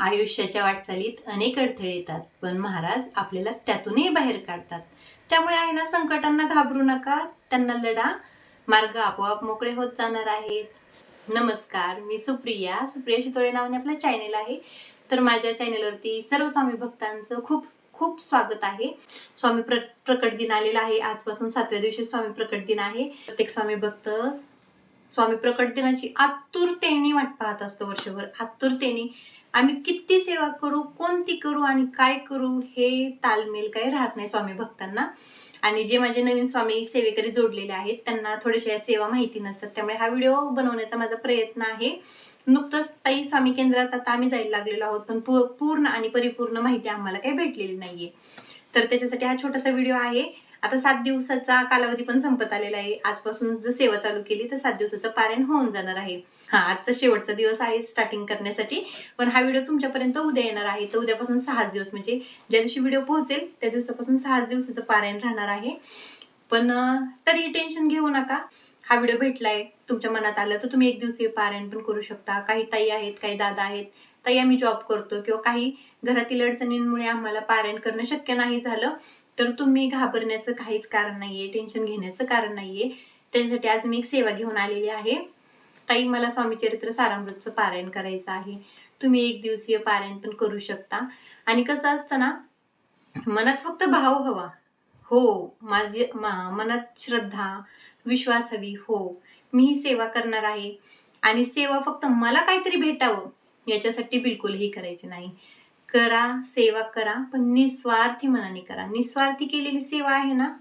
आयुष्याच्या वाटचालीत अनेक अडथळे येतात पण महाराज आपल्याला त्यातूनही बाहेर काढतात. त्यामुळे आहे ना संकटांना घाबरू नका त्यांना लढा. मार्ग आपोआप मोकळे होत जाणार आहेत. नमस्कार मी सुप्रिया. सुप्रिया शितोळे नावाने आपलं चॅनेल आहे. तर माझ्या चॅनेलवरती सर्व स्वामी भक्तांचं खूप खूप स्वागत आहे. स्वामी प्र प्रकट दिन आलेला आहे. आजपासून सातव्या दिवशी स्वामी प्रकट दिन आहे. प्रत्येक स्वामी भक्त स्वामी प्रकट दिनाची आतुरतेने वाट पाहत असतो वर्षभर. आतुरतेने आम्ही किती सेवा करू कोणती करू आणि काय करू हे तालमेल काही राहत नाही स्वामी भक्तांना. आणि जे माझे नवीन स्वामी सेवेकरी जोडलेले आहेत त्यांना थोड्याशा या सेवा माहिती नसतात. त्यामुळे हा व्हिडिओ बनवण्याचा माझा प्रयत्न आहे. नुकतंच ताई स्वामी केंद्रात आता आम्ही जायला लागलेलो आहोत पण पूर्ण आणि परिपूर्ण माहिती आम्हाला काही भेटलेली नाहीये. तर त्याच्यासाठी हा छोटासा व्हिडिओ आहे. आता सात दिवसाचा कालावधी पण संपत आलेला आहे. आजपासून जर सेवा चालू केली तर सात दिवसाचं पारायण होऊन जाणार आहे. हा आजचा शेवटचा दिवस आहे स्टार्टिंग करण्यासाठी. पण हा व्हिडिओ तुमच्यापर्यंत उद्या येणार आहे. तर उद्यापासून सहाच दिवस म्हणजे ज्या दिवशी व्हिडिओ पोहोचेल त्या दिवसापासून सहाच दिवसाचं पारायण राहणार आहे. पण तरी टेन्शन घेऊ नका. हा व्हिडिओ भेटलाय तुमच्या मनात आलं तर तुम्ही एक दिवसीय पारायण पण करू शकता. काही ताई आहेत काही दादा आहेत. ताई आम्ही जॉब करतो किंवा काही घरातील अडचणींमुळे आम्हाला पारायण करणं शक्य नाही झालं तर तुम्ही घाबरण्याचं काहीच कारण नाहीये टेन्शन घेण्याचं कारण नाहीये. त्याच्यासाठी आज मी एक सेवा घेऊन आलेली आहे. ताई मला स्वामी चरित्र सारामृतचं पारायण करायचं आहे. तुम्ही एक दिवसीय पारायण पण करू शकता. आणि कसं असतं ना मनात फक्त भाव हवा. हो माझे मा- मनात श्रद्धा विश्वास हवी. हो मी ही सेवा करणार आहे. आणि सेवा फक्त मला काहीतरी भेटावं याच्यासाठी बिलकुलही करायची नाही. करा सेवा करा पण निस्वार्थी मनाने करा. निस्वार्थी केलेली सेवा आहे ना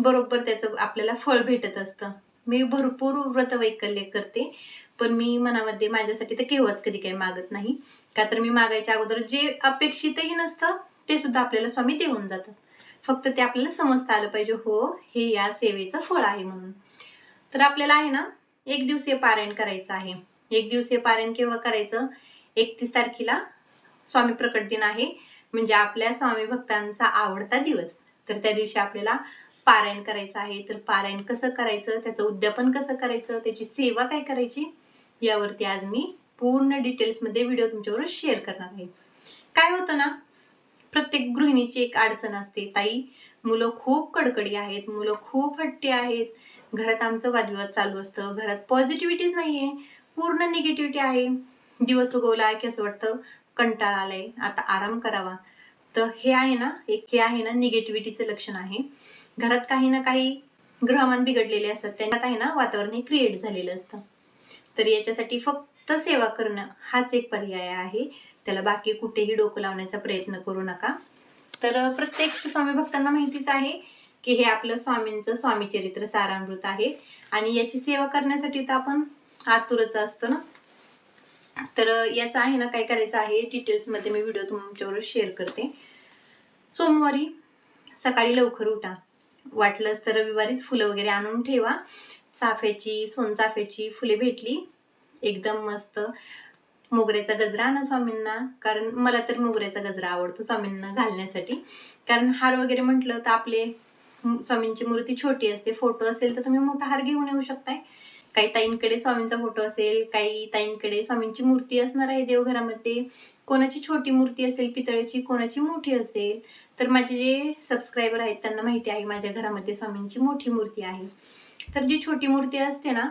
बरोबर त्याचं आपल्याला फळ भेटत असतं. मी भरपूर व्रतवैकल्य करते पण मी मनामध्ये माझ्यासाठी तर केव्हाच कधी काही मागत नाही. का तर मी मागायच्या अगोदर जे अपेक्षितही नसतं ते सुद्धा आपल्याला स्वामी देऊन जातात. फक्त ते आपल्याला समजता आलं पाहिजे हो हे या सेवेचं फळ आहे म्हणून. तर आपल्याला आहे ना एक दिवसीय पारायण करायचं आहे. एक दिवसीय पारायण केव्हा करायचं? एकतीस तारखेला स्वामी प्रकट दिन आहे. म्हणजे आपल्या स्वामी भक्तांचा आवडता दिवस. तर त्या दिवशी आपल्याला पारायण करायचं आहे तर पारायण कसं करायचं त्याचं उद्यापन कसं करायचं त्याची सेवा काय करायची यावरती आज मी पूर्ण डिटेल्समध्ये व्हिडिओ तुमच्याबरोबर शेअर करणार आहे. काय होतं ना प्रत्येक गृहिणीची एक अडचण असते ताई मुलं खूप कडकडी आहेत मुलं खूप हट्टी आहेत घरात आमचं वादविवाद चालू असतं घरात पॉझिटिव्हिटीच नाहीये पूर्ण निगेटिव्हिटी आहे दिवस उगवला की असं वाटतं कंटाळा आलाय आता आराम करावा. तर हे आहे ना एक हे आहे ना निगेटिव्हिटीचं लक्षण आहे. घरात काही ना काही ग्रहमान बिघडलेले असतात. त्यांच्यात आहे ना वातावरण हे क्रिएट झालेलं असतं. तर याच्यासाठी फक्त सेवा करणं हाच एक पर्याय आहे. त्याला बाकी कुठेही डोकं लावण्याचा प्रयत्न करू नका. तर प्रत्येक स्वामी भक्तांना माहितीच आहे की हे आपलं स्वामींचं स्वामीचरित्र सारामृत आहे. आणि याची सेवा करण्यासाठी तर आपण आतुरच असतो ना. तर याचं आहे ना काय करायचं आहे डिटेल्समध्ये मी व्हिडिओ तुमच्याबरोबर शेअर करते. सोमवारी सकाळी लवकर उठा. वाटलंच तर रविवारीच फुलं वगैरे आणून ठेवा. चाफ्याची सोनचाफ्याची फुले भेटली. एकदम मस्त. मोगऱ्याचा गजरा ना स्वामींना. कारण मला तर मोगऱ्याचा गजरा आवडतो स्वामींना घालण्यासाठी. कारण हार वगैरे म्हटलं तर आपले स्वामींची मूर्ती छोटी असते. फोटो असेल तर तुम्ही मोठा हार घेऊन येऊ शकताय. काही ताईंकडे स्वामींचा फोटो असेल काही ताईंकडे स्वामींची मूर्ती असणार आहे देवघरामध्ये. कोणाची छोटी मूर्ती असेल पितळेची कोणाची मोठी असेल तर माझे जे सबस्क्रायबर आहेत त्यांना माहिती आहे माझ्या घरामध्ये स्वामींची मोठी मूर्ती आहे. तर जी छोटी मूर्ती असते ना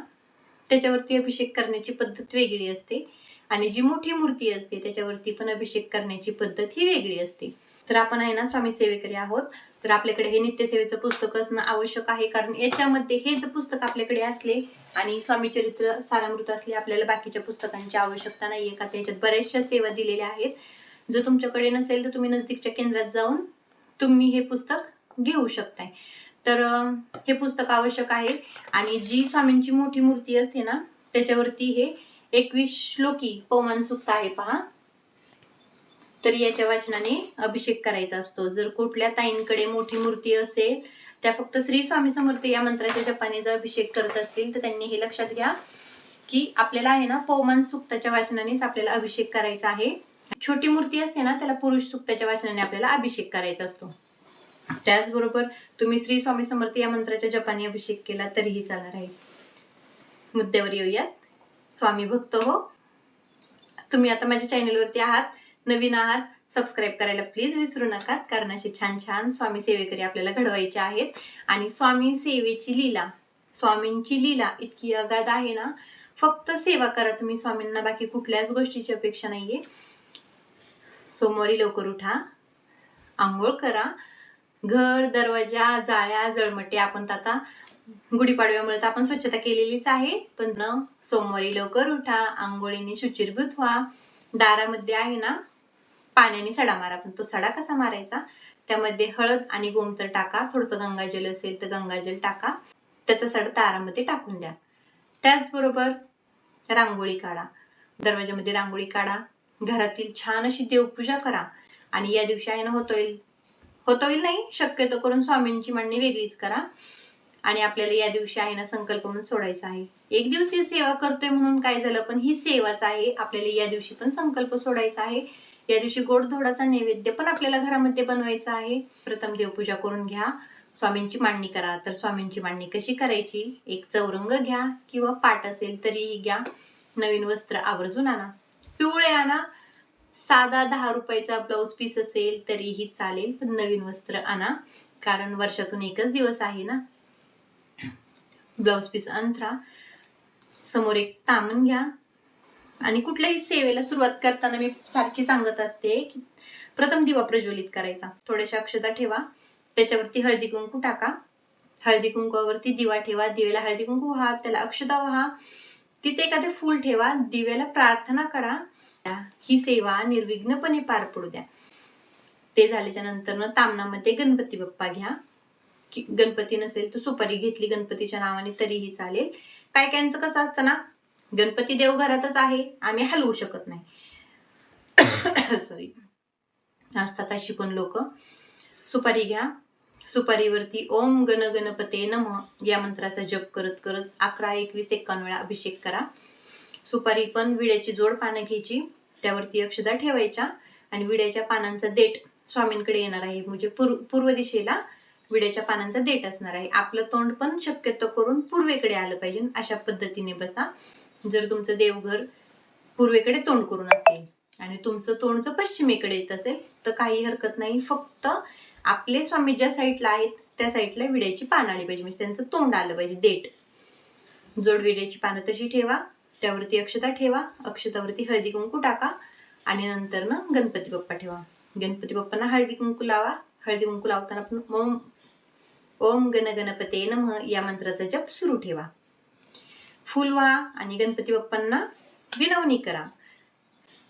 त्याच्यावरती अभिषेक करण्याची पद्धत वेगळी असते आणि जी मोठी मूर्ती असते त्याच्यावरती पण अभिषेक करण्याची पद्धत ही वेगळी असते. तर आपण आहे ना स्वामी सेवेकरी आहोत. तर आपल्याकडे हे नित्यसेवेचं पुस्तक असणं आवश्यक आहे कारण याच्यामध्ये हे जर पुस्तक आपल्याकडे असले आणि स्वामी चरित्र सारामृत असले आपल्याला बाकीच्या पुस्तकांची आवश्यकता नाहीये का त्याच्यात बऱ्याचशा सेवा दिलेल्या आहेत. जर तुमच्याकडे नसेल तर तुम्ही नजदीकच्या केंद्रात जाऊन तुम्ही हे पुस्तक घेऊ शकताय. तर हे पुस्तक आवश्यक आहे. आणि जी स्वामींची मोठी मूर्ती असते ना त्याच्यावरती हे एकवीस श्लोकी पवमान सुक्त आहे पहा. तर याच्या वाचनाने अभिषेक करायचा असतो. जर कुठल्या ताईंकडे मोठी मूर्ती असेल त्या फक्त श्री स्वामी समर्थ या मंत्राच्या जपाने जर अभिषेक करत असतील तर त्यांनी हे लक्षात घ्या की आपल्याला आहे ना पवमान सुक्ताच्या वाचनानेच आपल्याला अभिषेक करायचा आहे. छोटी मूर्ती असते ना त्याला पुरुष सुक्ताच्या वाचनाने आपल्याला अभिषेक करायचा असतो. त्याचबरोबर तुम्ही श्री स्वामी समर्थ या मंत्राच्या जपाने अभिषेक केला तरीही चालणार आहे. मुद्द्यावर येऊयात. स्वामी भक्त हो तुम्ही आता माझ्या चॅनलवरती आहात नवीन आहात सबस्क्राईब करायला प्लीज विसरू नका कारण असे छान छान स्वामी सेवेकरी आपल्याला घडवायचे आहेत. आणि स्वामी सेवेची लीला स्वामींची लीला इतकी अगाध आहे ना फक्त सेवा करा तुम्ही स्वामींना बाकी कुठल्याच गोष्टीची अपेक्षा नाहीये. सोमवारी लवकर उठा. आंघोळ करा. घर दरवाजा जाळ्या जळमटे आपण तर आता गुढीपाडव्यामुळे तर आपण स्वच्छता केलेलीच आहे. पण न सोमवारी लवकर उठा. आंघोळीने शुचिरभूत व्हा. दारामध्ये आहे ना पाण्याने सडा मारा. पण तो सडा कसा मारायचा? त्यामध्ये हळद आणि गोमतर टाका. थोडंसं गंगाजल असेल तर गंगाजल टाका. त्याचा सडा दारामध्ये टाकून द्या. त्याचबरोबर रांगोळी काढा. दरवाजामध्ये रांगोळी काढा. घरातील छान अशी देवपूजा करा. आणि या दिवशी आहे ना होता येईल होता येईल नाही शक्यतो करून स्वामींची मांडणी वेगळीच करा. आणि आपल्याला या दिवशी आहे ना संकल्प म्हणून सोडायचा आहे. एक दिवसीय सेवा करतोय म्हणून काय झालं पण ही सेवाच आहे. आपल्याला या दिवशी पण संकल्प सोडायचा आहे. या दिवशी गोडधोडाचा नैवेद्य पण आपल्याला घरामध्ये बनवायचा आहे. प्रथम देवपूजा करून घ्या. स्वामींची मांडणी करा. तर स्वामींची मांडणी कशी करायची? एक चौरंग घ्या किंवा पाट असेल तरीही घ्या. नवीन वस्त्र आवर्जून आणा. पिवळे आणा साधा दहा रुपयाचा ब्लाऊज पीस असेल तरीही चालेल पण नवीन वस्त्र आणा. कारण वर्षातून एकच दिवस आहे ना. ब्लाऊज पीस अंथरा समोर एक तामण घ्या. आणि कुठल्याही सेवेला सुरुवात करताना मी सारखी सांगत असते की प्रथम दिवा प्रज्वलित करायचा. थोड्याशा अक्षता ठेवा. त्याच्यावरती हळदी कुंकू टाका. हळदी कुंकूवरती दिवा ठेवा. दिवेला हळदी कुंकू व्हा. त्याला अक्षता व्हा. तिथे एखादे फूल ठेवा दिव्याला प्रार्थना करा. ही सेवा निर्विघ्नपणे पार पडू द्या. ते झाल्याच्यानंतर तामणामध्ये गणपती बाप्पा घ्या. की गणपती नसेल तर सुपारी घेतली गणपतीच्या नावाने तरीही चालेल. काय कायचं कसं असतं ना गणपती देव घरातच आहे आम्ही हलवू शकत नाही. सॉरी असतात अशी पण लोक. सुपारी घ्या. सुपारीवरती ओम गण गणपते नम या मंत्राचा जप करत करत अकरा एकवीस एक्कावन्न वेळा अभिषेक करा. सुपारी पण विड्याची जोड पानं घ्यायची त्यावरती अक्षदा ठेवायच्या आणि विड्याच्या पानांचा देठ स्वामींकडे येणार आहे. म्हणजे पूर्व पूर्व दिशेला विड्याच्या पानांचा देठ असणार आहे. आपलं तोंड पण शक्यतो करून पूर्वेकडे आलं पाहिजे. अशा पद्धतीने बसा. जर तुमचं देवघर पूर्वेकडे तोंड करून असेल आणि तुमचं तोंडचं पश्चिमेकडे येत असेल तर काही हरकत नाही. फक्त आपले स्वामी ज्या साईडला आहेत त्या साईडला विड्याची पानं आली पाहिजे. म्हणजे त्यांचं तोंड आलं पाहिजे देठ. जोड विड्याची पानं तशी ठेवा त्यावरती अक्षता ठेवा अक्षतावरती हळदी कुंकू टाका आणि नंतर ना गणपती बाप्पा ठेवा. गणपती बाप्पांना हळदी कुंकू लावा. हळदी कुंकू लावताना पण ओम ओम गण गणपते नम या मंत्राचा जप सुरू ठेवा. फुल व्हा आणि गणपती बाप्पांना विनवणी करा.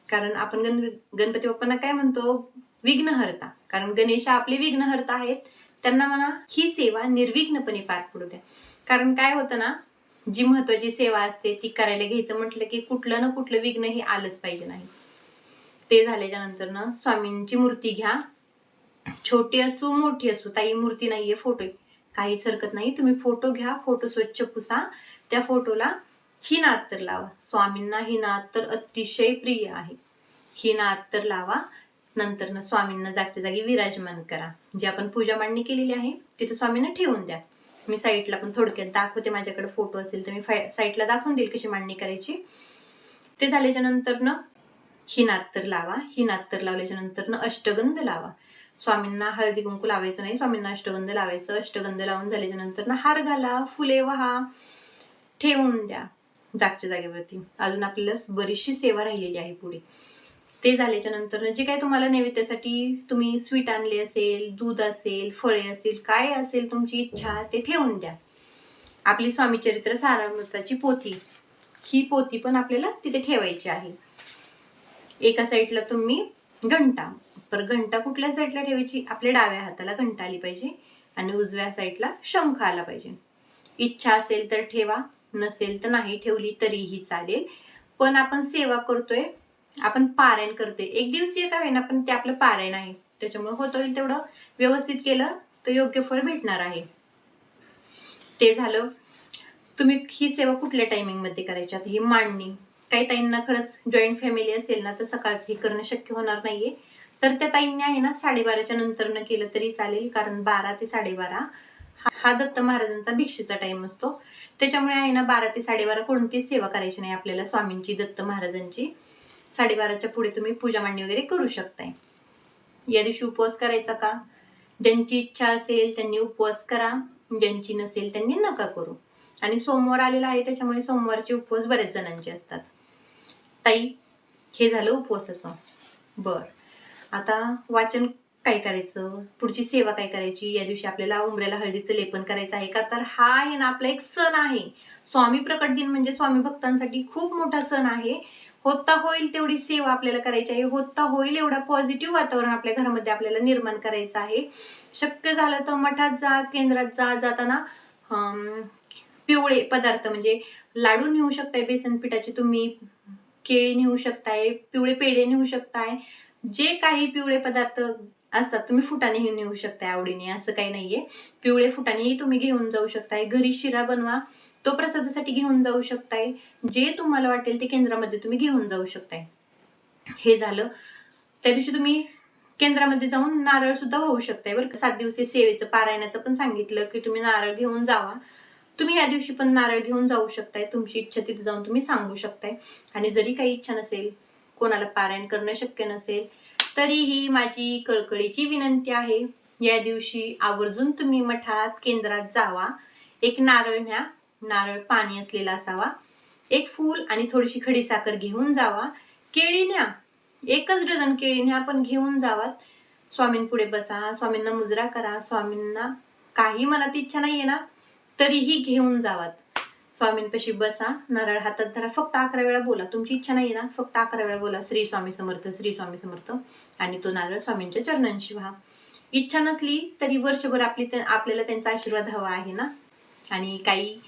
कारण आपण गण गणपती बाप्पांना काय म्हणतो? विघ्नहर्ता. कारण गणेश आपले विघ्नहर्ता आहेत. त्यांना म्हणा ही सेवा निर्विघ्नपणे पार पडू द्या. कारण काय होतं ना जी महत्वाची सेवा असते ती करायला घ्यायचं म्हटलं की कुठलं ना कुठलं विघ्न हे आलंच पाहिजे नाही. ते झाल्याच्यानंतर ना स्वामींची मूर्ती घ्या. छोटी असू मोठी असू ताई मूर्ती नाहीये फोटो काहीच हरकत नाही. तुम्ही फोटो घ्या फोटो स्वच्छ पुसा. त्या फोटोला ही नात तर लावा. स्वामींना ही नात तर अतिशय प्रिय आहे. ही नात तर लावा. नंतर ना स्वामींना जागच्या जागी विराजमान करा. जी आपण पूजा मांडणी केलेली आहे तिथे स्वामींना ठेवून द्या. मी साईटला पण थोडक्यात दाखवते माझ्याकडे फोटो असेल तर मी साईटला दाखवून देईल कशी मांडणी करायची. ते झाल्याच्यानंतर ना ही नात्तर लावा ही नात्तर लावल्याच्या नंतर ना अष्टगंध लावा. स्वामींना हळदी कुंकू लावायचं नाही स्वामींना अष्टगंध लावायचं अष्टगंध लावून झाल्याच्यानंतर ना हार घाला फुले वहा ठेवून द्या जागच्या जागेवरती. अजून आपल्याला बरीचशी सेवा राहिलेली आहे पुढे. ते झाल्याच्यानंतर जे काय तुम्हाला नैवेद्यासाठी तुम्ही स्वीट आणले असेल दूध असेल फळे असेल काय असेल तुमची इच्छा ते ठेवून द्या. आपली स्वामीचरित्र सारामृताची पोथी ही पोथी पण आपल्याला तिथे ठेवायची आहे. एका साईडला तुम्ही घंटा तर घंटा कुठल्या साईडला ठेवायची? आपल्या डाव्या हाताला घंटा आली पाहिजे आणि उजव्या साईडला शंख आला पाहिजे. इच्छा असेल तर ठेवा नसेल तर नाही ठेवली तरीही चालेल. पण आपण सेवा करतोय आपण पारायण करतोय. एक दिवसीय का होईना पण ते आपलं पारायण आहे. त्याच्यामुळे होत होईल तेवढं व्यवस्थित केलं तर योग्य फळ भेटणार आहे. ते झालं. तुम्ही ही सेवा कुठल्या टायमिंगमध्ये करायची? आता ही मांडणी. काही ताईंना खरंच जॉईंट फॅमिली असेल ना तर सकाळचं हे करणं शक्य होणार नाहीये. तर त्या ताईंनी आहे ना साडेबाराच्या नंतर न केलं तरी चालेल कारण बारा ते साडेबारा हा दत्त महाराजांचा भिक्षेचा टाइम असतो. त्याच्यामुळे आहे ना बारा ते साडेबारा कोणतीच सेवा करायची नाही आपल्याला स्वामींची दत्त महाराजांची. साडेबाराच्या पुढे तुम्ही पूजा मांडणी वगैरे करू शकताय. या दिवशी उपवास करायचा का? ज्यांची इच्छा असेल त्यांनी उपवास करा ज्यांची नसेल त्यांनी नका करू. आणि सोमवार आलेला आहे त्याच्यामुळे सोमवारचे उपवास बऱ्याच जणांचे असतात. ताई हे झालं उपवासाचं. बर. आता वाचन काय करायचं? पुढची सेवा काय करायची? या दिवशी आपल्याला उमऱ्याला हळदीचं लेपन करायचं आहे का? तर हा आहे ना आपला एक सण आहे. स्वामी प्रकट दिन म्हणजे स्वामी भक्तांसाठी खूप मोठा सण आहे. होता होईल तेवढी सेवा आपल्याला करायची आहे. होता होईल एवढा पॉझिटिव्ह वातावरण आपल्या घरामध्ये आपल्याला निर्माण करायचं आहे. शक्य झालं तर मठात जा केंद्रात जा जाताना पिवळे पदार्थ म्हणजे लाडू नेऊ शकताय बेसन पिठाचे तुम्ही केळी नेऊ शकताय पिवळे पेढे नेऊ शकताय जे काही पिवळे पदार्थ असतात तुम्ही फुटाणेही नेऊ शकताय आवडीने असं काही नाहीये. पिवळे फुटाणेही तुम्ही घेऊन जाऊ शकताय. घरी शिरा बनवा तो प्रसादासाठी घेऊन जाऊ शकताय. जे तुम्हाला वाटेल ते केंद्रामध्ये तुम्ही घेऊन जाऊ शकताय. हे झालं. त्या दिवशी तुम्ही केंद्रामध्ये जाऊन नारळ सुद्धा वाहू शकताय बरं सात दिवसीय सेवेचं पारायणाचं पण सांगितलं की तुम्ही नारळ घेऊन जावा. तुम्ही या दिवशी पण नारळ घेऊन जाऊ शकताय. तुमची इच्छा तिथे जाऊन तुम्ही सांगू शकताय. आणि जरी काही इच्छा नसेल कोणाला पारायण करणं शक्य नसेल तरीही माझी कळकळीची विनंती आहे या दिवशी आवर्जून तुम्ही मठात केंद्रात जावा. एक नारळ न्या. नारळ पाणी असलेला असावा. एक फूल आणि थोडीशी खडी साखर घेऊन जावा. केळी न्या. एकच डझन केळी न्या पण घेऊन जावात. स्वामींपुढे बसा स्वामींना मुजरा करा स्वामींना काही मनात इच्छा नाहीये ना तरीही घेऊन जावात. स्वामींपाशी बसा नारळ हातात धरा फक्त अकरा वेळा बोला. तुमची इच्छा नाही ना फक्त अकरा वेळा बोला. श्री स्वामी समर्थ श्री स्वामी समर्थ. आणि तो नारळ स्वामींच्या चरणांशी व्हा. इच्छा नसली तरी वर्षभर आपली आपल्याला त्यांचा आशीर्वाद हवा आहे ना? आणि काही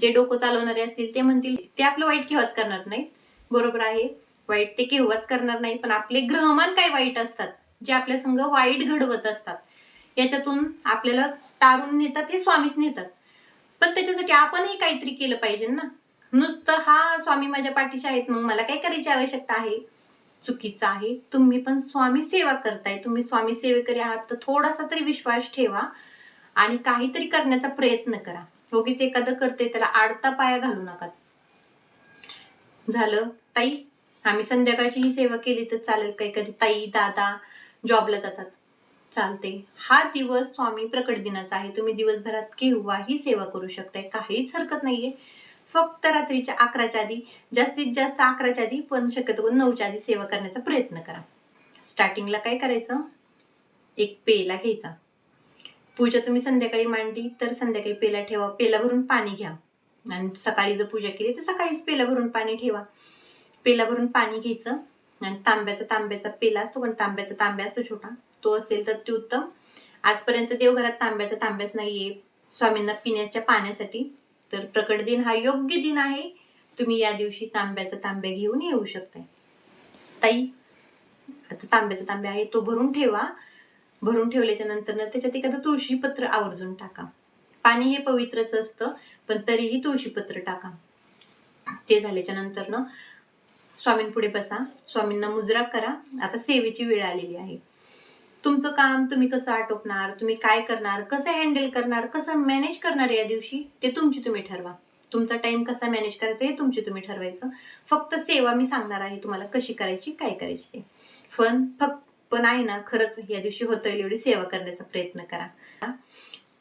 जे डोकं चालवणारे असतील ते म्हणतील ते आपलं वाईट केव्हाच करणार नाही बरोबर आहे. वाईट ते केव्हाच करणार नाही पण आपले ग्रहमान काय वाईट असतात जे आपल्या संग वाईट घडवत असतात. याच्यातून आपल्याला तारून नेतात हे स्वामीच नेतात. पण त्याच्यासाठी आपणही काहीतरी केलं पाहिजे ना. नुसतं हा स्वामी माझ्या पाठीशी आहेत मग मला काय करायची आवश्यकता आहे? चुकीचं आहे. तुम्ही पण स्वामी सेवा करताय. तुम्ही स्वामी सेवेकरी आहात तर थोडासा तरी विश्वास ठेवा आणि काहीतरी करण्याचा प्रयत्न करा. उगीच एखादं करते त्याला आडता पाया घालू नका. झालं ताई? आम्ही संध्याकाळची ही सेवा केली तर चालेल काही कधी ताई दादा जॉबला जातात. चालते हा दिवस स्वामी प्रकट दिनाचा आहे. तुम्ही दिवसभरात केव्हाही सेवा करू शकताय? काहीच हरकत नाहीये. फक्त रात्रीच्या अकराच्या आधी जास्तीत जास्त अकराच्या आधी पण शक्यतो नऊच्या आधी सेवा करण्याचा प्रयत्न करा. स्टार्टिंगला काय करायचं? एक पेला घ्यायचा. पूजा तुम्ही संध्याकाळी मांडली तर संध्याकाळी पेला ठेवा. पेला भरून पाणी घ्या. आणि सकाळी जर पूजा केली तर सकाळीच पेला भरून पाणी ठेवा. पेला भरून पाणी घ्यायचं. आणि तांब्याचा तांब्याचा पेला असतो पण तांब्याचा तांब्या असतो छोटा. तो असेल तर ते उत्तम. आजपर्यंत देवघरात तांब्याचा तांब्याच नाहीये. स्वामींना पिण्याच्या पाण्यासाठी. तर प्रकट दिन हा योग्य दिन आहे. तुम्ही या दिवशी तांब्याचा तांब्या घेऊन येऊ शकताय. ताई आता तांब्याचा तांब्या आहे तो भरून ठेवा. भरून ठेवल्याच्या नंतर त्याच्यात एखादं तुळशीपत्र आवर्जून टाका. पाणी हे पवित्रच असतं पण तरीही तुळशीपत्र टाका. ते झाल्याच्यानंतर ना स्वामींपुढे बसा. स्वामींना मुजरा करा. आता सेवेची वेळ आलेली आहे. तुमचं काम तुम्ही कसं आटोपणार तुम्ही काय करणार कसं हँडल करणार कसं मॅनेज करणार या दिवशी ते तुमची तुम्ही ठरवा. तुमचा टाइम कसा मॅनेज करायचा हे तुमची तुम्ही ठरवायचं. फक्त सेवा मी सांगणार आहे तुम्हाला कशी करायची काय करायची ते. पण फक्त पण आहे ना खरंच या दिवशी होता एवढी सेवा करण्याचा प्रयत्न करा.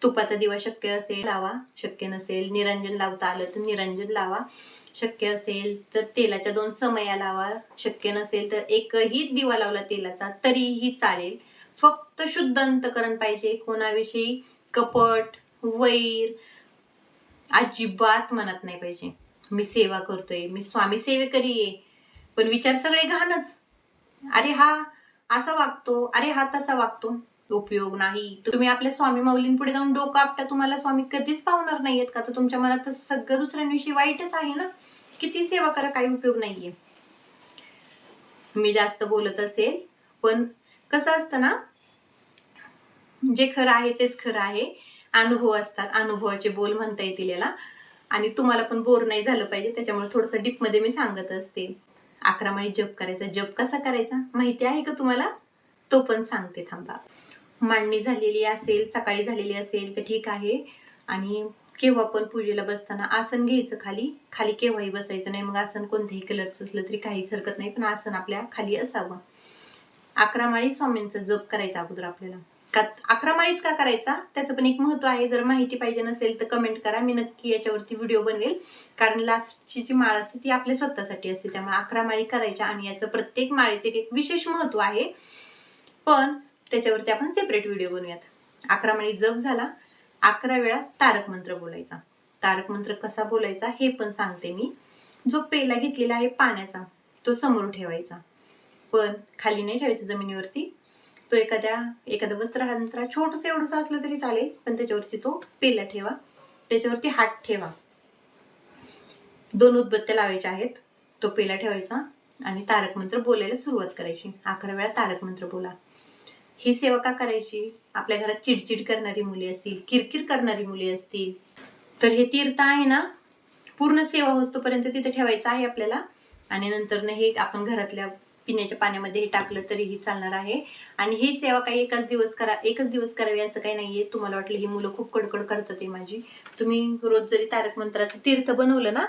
तुपाचा दिवा शक्य असेल लावा. शक्य नसेल निरंजन लावता आलं तर निरंजन लावा. शक्य असेल तर तेलाच्या दोन समया लावा. शक्य नसेल तर एकही दिवा लावला तेलाचा तरीही चालेल. फक्त शुद्ध अंतकरण पाहिजे. कोणाविषयी कपट वैर अजिबात मनात नाही पाहिजे. मी सेवा करतोय. मी स्वामी सेवेकरी आहे. पण विचार सगळे घाणच. अरे हा असा वागतो. अरे हा तसा वागतो. उपयोग नाही. तुम्ही आपल्या स्वामी माऊलींपुढे जाऊन डोकं आपटा. तुम्हाला स्वामी कधीच पावणार नाहीयेत का? तर तुमच्या मनात तर सगळं दुसऱ्यांविषयी वाईटच आहे ना? किती सेवा करा काही उपयोग नाहीये. मी जास्त बोलत असेल पण कसं असतं ना? जे खरं आहे तेच खरं आहे. अनुभव असतात. अनुभवाचे बोल म्हणता येतील याला. आणि तुम्हाला पण बोर नाही झालं पाहिजे. त्याच्यामुळे थोडंसं डीपमध्ये मी सांगत असते. अकरा माळी जप करायचा. जप कसा करायचा? माहिती आहे का तुम्हाला? तो पण सांगते थांबा. मांडणी झालेली असेल सकाळी झालेली असेल तर ठीक आहे. आणि केव्हा पण पूजेला बसताना आसन घ्यायचं खाली. खाली केव्हाही बसायचं नाही. मग आसन कोणत्याही कलरचं असलं तरी काहीच हरकत नाही. पण आसन आपल्या खाली असावं. अकरा माळी स्वामींचा जप करायचा अगोदर आपल्याला. का अकरा माळीच का करायचा? त्याचं पण एक महत्त्व आहे. जर माहिती पाहिजे नसेल तर कमेंट करा. मी नक्की याच्यावरती व्हिडिओ बनवेल. कारण लास्टची जी माळ असते ती आपल्या स्वतःसाठी असते. त्यामुळे अकरा माळी करायच्या आणि याचं प्रत्येक माळेचे एक विशेष महत्त्व आहे. पण त्याच्यावरती आपण सेपरेट व्हिडिओ बनवूयात. अकरा माळी जप झाला. अकरा वेळा तारक मंत्र बोलायचा. तारक मंत्र कसा बोलायचा हे पण सांगते मी. जो पेला घेतलेला आहे पाण्याचा तो समोर ठेवायचा. पण खाली नाही ठेवायचा जमिनीवरती. तो एखाद्या एखाद्या वस्त्रहांतरा छोटस एवढंसं असलं तरी चालेल पण त्याच्यावरती तो पेला ठेवा. त्याच्यावरती हात ठेवा. दोन उदबत्त्या लावायच्या आहेत. तो पेला ठेवायचा आणि तारक मंत्र बोलायला सुरुवात करायची. अकरा वेळा तारक मंत्र बोला. ही सेवा का करायची? आपल्या घरात चिडचिड करणारी मुली असतील किरकिर करणारी मुली असतील तर हे तीर्थ आहे ना? पूर्ण सेवा होतोपर्यंत तिथे ठेवायचं आहे आपल्याला. आणि नंतर हे आपण घरातल्या पिण्याच्या पाण्यामध्ये हे टाकलं तरीही चालणार आहे. आणि ही सेवा काही एकाच दिवस करा एकच दिवस करावी असं काही नाहीये. तुम्हाला वाटलं ही मुलं खूप कडकड करतात ते माझी. तुम्ही रोज जरी तारक मंत्राचं तीर्थ बनवलं ना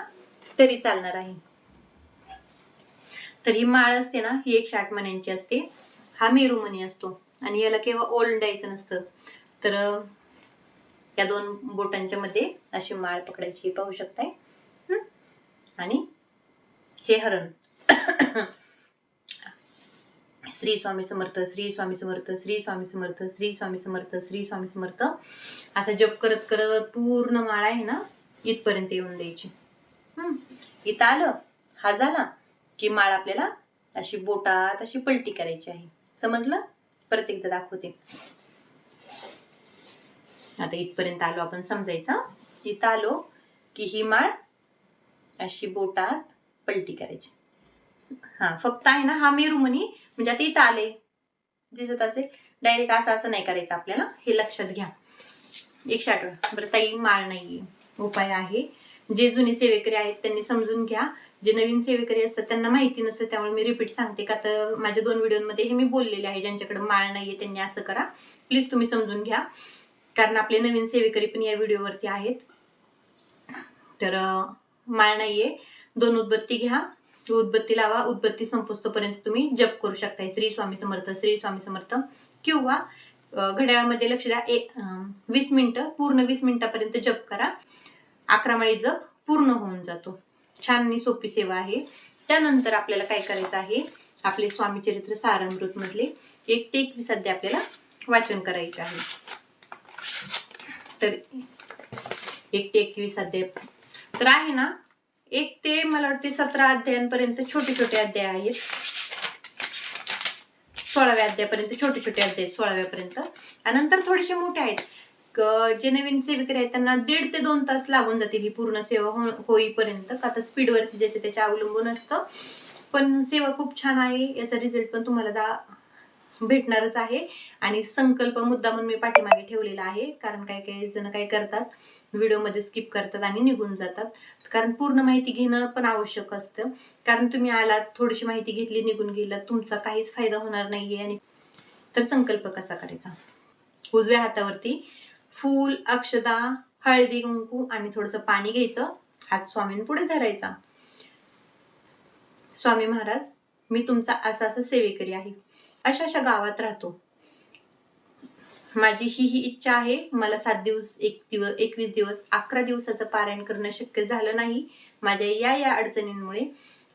तरी चालणार आहे. तर ही माळ असते ना ही एकशे आठ महिन्यांची असते. हा मेरू मनी असतो. आणि याला केव्हा ओलंडायचं नसतं. तर या दोन बोटांच्या मध्ये अशी माळ पकडायची पाहू शकताय? आणि हे हरण. श्री स्वामी समर्थ श्री स्वामी समर्थ श्री स्वामी समर्थ श्री स्वामी समर्थ श्री स्वामी समर्थ. असा जप करत करत पूर्ण माळ आहे ना इथपर्यंत येऊन द्यायची. हम्म. इथं आलं हा झाला की माळ आपल्याला अशी बोटात अशी पलटी करायची आहे. समजलं? परत एकदा दाखवते. आता इथपर्यंत आलो आपण समजायचं इथं आलो की ही माळ अशी बोटात पलटी करायची. हा फक्त आहे ना हा मेरुमणी म्हणजे आता इथं आले. दिसत असेल. डायरेक्ट असं असं नाही करायचं आपल्याला. हे लक्षात घ्या. एकशे आठ बरं ताई माळ नाहीये. उपाय आहे. जे जुने सेवेकरी आहेत त्यांनी समजून घ्या. जे नवीन सेवेकरी असतात त्यांना माहिती नसतं त्यामुळे मी रिपीट सांगते. का तर माझ्या दोन व्हिडिओमध्ये हे मी बोललेले आहे ज्यांच्याकडे माळ नाहीये त्यांनी असं करा. प्लीज तुम्ही समजून घ्या. कारण आपले नवीन सेवेकरी पण या व्हिडिओवरती आहेत. तर माळ नाहीये. दोन उदबत्ती घ्या. उदबत्ती लावा उदबत्ती संपोस्तोपर्यंत तुम्ही जप करू शकताय. श्री स्वामी समर्थ श्री स्वामी समर्थ. किंवा घड्याळामध्ये लक्ष द्या एक वीस मिनिटं पूर्ण वीस मिनिटापर्यंत जप करा. अकरा माळी जप पूर्ण होऊन जातो. छान आणि सोपी सेवा आहे. त्यानंतर आपल्याला काय करायचं आहे? आपले स्वामी चरित्र सारामृत मधले एक ते एकवीस अध्याय आपल्याला वाचन करायचे आहे. तर एक ते एकवीस अध्याय. तर आहे ना एक ते मला वाटते सतरा अध्यायांपर्यंत छोटे छोटे अध्याय आहेत. सोळाव्या अध्यायापर्यंत छोटे छोटे अध्याय सोळाव्यापर्यंत. आणि नंतर थोडेसे मोठे आहेत. क- जे नवीन सेवेकरी आहेत त्यांना दीड ते दोन तास लागून जातील ही पूर्ण सेवा हो- होईपर्यंत. का तर स्पीडवरती ज्याच्या त्याच्या अवलंबून असतं. पण सेवा खूप छान आहे. याचा रिझल्ट पण तुम्हाला दा भेटणारच आहे. आणि संकल्प मुद्दा म्हणून मी पाठीमागे ठेवलेला आहे. कारण काही काही जण काय करतात व्हिडिओमध्ये स्किप करतात आणि निघून जातात. कारण पूर्ण माहिती घेणं पण आवश्यक असतं. कारण तुम्ही आलात थोडीशी माहिती घेतली निघून गेलात तुमचा काहीच फायदा होणार नाहीये आणि तर संकल्प कसा करायचा? उजव्या हातावरती फूल अक्षदा हळदी कुंकू आणि थोडंसं पाणी घ्यायचं. हात स्वामींपुढे धरायचा. स्वामी महाराज मी तुमचा असा असा सेवेकरी आहे. अशा अशा गावात राहतो. माझी ही ही इच्छा आहे. मला सात दिवस एक दिवस एकवीस दिवस अकरा दिवसाचं पारायण करणं शक्य झालं नाही. माझ्या या या अडचणींमुळे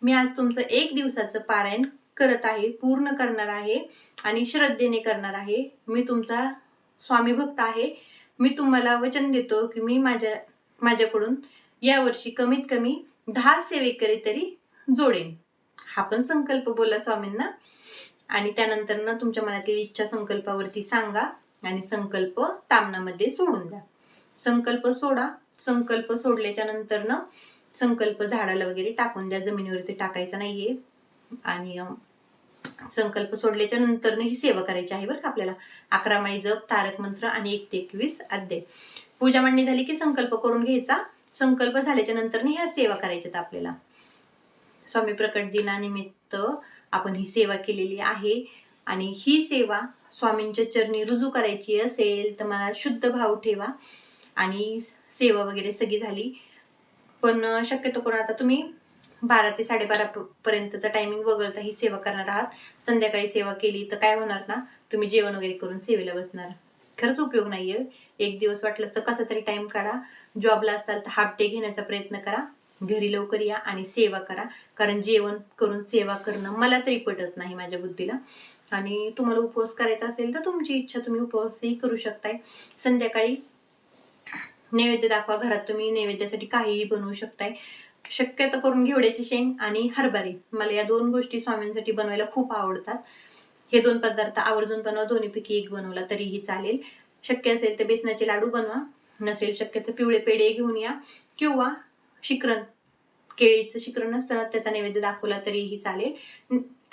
मी आज तुमचं एक दिवसाचं पारायण करत आहे पूर्ण करणार आहे आणि श्रद्धेने करणार आहे. मी तुमचा स्वामी भक्त आहे. मी तुम्हाला वचन देतो की मी माझ्या माझ्याकडून यावर्षी कमीत कमी दहा सेवेकरी तरी जोडेन. हा पण संकल्प बोला स्वामींना. आणि त्यानंतर ना तुमच्या मनातील इच्छा संकल्पावरती सांगा. आणि संकल्प तामनामध्ये सोडून द्या. संकल्प सोडा. संकल्प सोडल्याच्या नंतर ना संकल्प झाडाला वगैरे टाकून द्या. जमिनीवरती टाकायचा नाहीये. आणि संकल्प सोडल्याच्या नंतर ही सेवा करायची आहे बरं का आपल्याला. अकरा माळी जप तारक मंत्र आणि एक ते एकवीस अध्याय. पूजा मांडणी झाली की संकल्प करून घ्यायचा. संकल्प झाल्याच्यानंतर ह्या सेवा करायच्यात आपल्याला. स्वामी प्रकट दिनानिमित्त आपण ही सेवा केलेली आहे. आणि ही सेवा स्वामींच्या चरणी रुजू करायची असेल तर मला शुद्ध भाव ठेवा. आणि सेवा वगैरे सगळी झाली. पण शक्यतो करून आता तुम्ही बारा ते साडेबारा पर्यंतचा टायमिंग वगळता ही सेवा करणार आहात. संध्याकाळी सेवा केली तर काय होणार ना? तुम्ही जेवण वगैरे करून सेवेला बसणार. खरंच उपयोग नाहीये. एक दिवस वाटलं तर कसा तरी टाइम काढा. जॉबला असाल तर हाफ डे घेण्याचा प्रयत्न करा. घरी लवकर या आणि सेवा करा. कारण जेवण करून सेवा करणं मला तरी पटत नाही माझ्या बुद्धीला. आणि तुम्हाला उपवास करायचा असेल तर तुमची इच्छा तुम्ही उपवासही करू शकताय. संध्याकाळी नैवेद्य दाखवा घरात तुम्ही नैवेद्यासाठी काहीही बनवू शकताय. शक्यतो करून घेवड्याची शेंग आणि हरभरे. मला या दोन गोष्टी स्वामींसाठी बनवायला खूप आवडतात. हे दोन पदार्थ आवर्जून बनवा दोन्हीपैकी एक बनवला तरीही चालेल. शक्य असेल तर बेसनाचे लाडू बनवा नसेल शक्य तर पिवळे पेढे घेऊन या. किंवा शिकरण केळीचं शिकरण असताना त्याचा नैवेद्य दाखवला तरीही चालेल.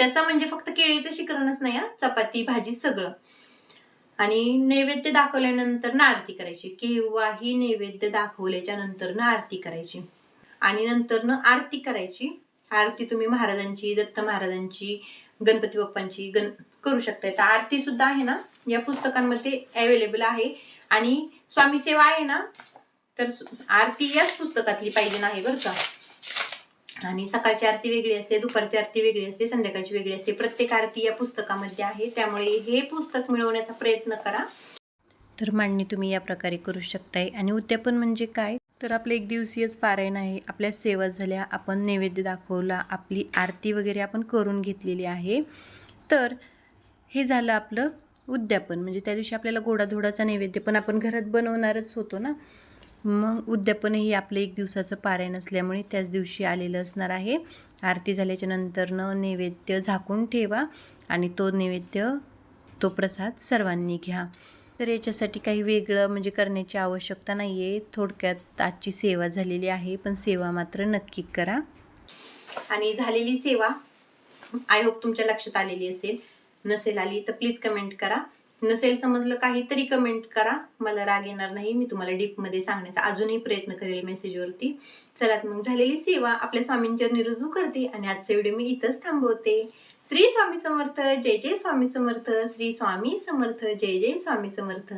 त्याचा म्हणजे फक्त केळीचं शिकरणच नाही हा, चपाती भाजी सगळं. आणि नैवेद्य दाखवल्यानंतर ना आरती करायची. किंवा ही नैवेद्य दाखवल्याच्या नंतर ना आरती करायची. आणि नंतर न आरती करायची. आरती तुम्ही महाराजांची दत्त महाराजांची गणपती बाप्पांची गण करू शकताय. तर आरती सुद्धा आहे ना या पुस्तकांमध्ये अवेलेबल आहे. आणि स्वामी सेवा आहे ना तर आरती याच पुस्तकातली पाहिजे नाही बरं का. आणि सकाळची आरती वेगळी असते दुपारची आरती वेगळी असते संध्याकाळची वेगळी असते. प्रत्येक आरती या पुस्तकामध्ये आहे. त्यामुळे हे पुस्तक मिळवण्याचा प्रयत्न करा. तर मांडणी तुम्ही या प्रकारे करू शकताय. आणि उद्यापन म्हणजे काय? तर आपलं एक दिवसीयच पारायण आहे. आपल्या सेवा झाल्या. आपण नैवेद्य दाखवला. आपली आरती वगैरे आपण करून घेतलेली आहे. तर हे झालं आपलं उद्यापन. म्हणजे त्या दिवशी आपल्याला गोडाधोडाचा नैवेद्य पण आपण घरात बनवणारच होतो ना. मग उद्यापनही आपलं एक दिवसाचं पारायण असल्यामुळे त्याच दिवशी आलेलं असणार आहे. आरती झाल्याच्या नंतरनं नैवेद्य झाकून ठेवा आणि तो नैवेद्य तो प्रसाद सर्वांनी घ्या. तर याच्यासाठी काही वेगळं म्हणजे करण्याची आवश्यकता नाही आहे थोडक्यात आजची सेवा झालेली आहे पण सेवा मात्र नक्की करा. आणि झालेली सेवा आय होप तुमच्या लक्षात आलेली असेल. नसेल आली तर प्लीज कमेंट करा. नसेल समजलं काहीतरी कमेंट करा. मला राग येणार नाही. मी तुम्हाला डीपमध्ये सांगण्याचा अजूनही प्रयत्न करेल मेसेजवरती चला मग झालेली सेवा. आपल्या स्वामींच्या रुजू करते आणि आजचा व्हिडिओ मी इथंच थांबवते. श्री स्वामी समर्थ. जय जय स्वामी समर्थ. श्री स्वामी समर्थ. जय जय स्वामी समर्थ.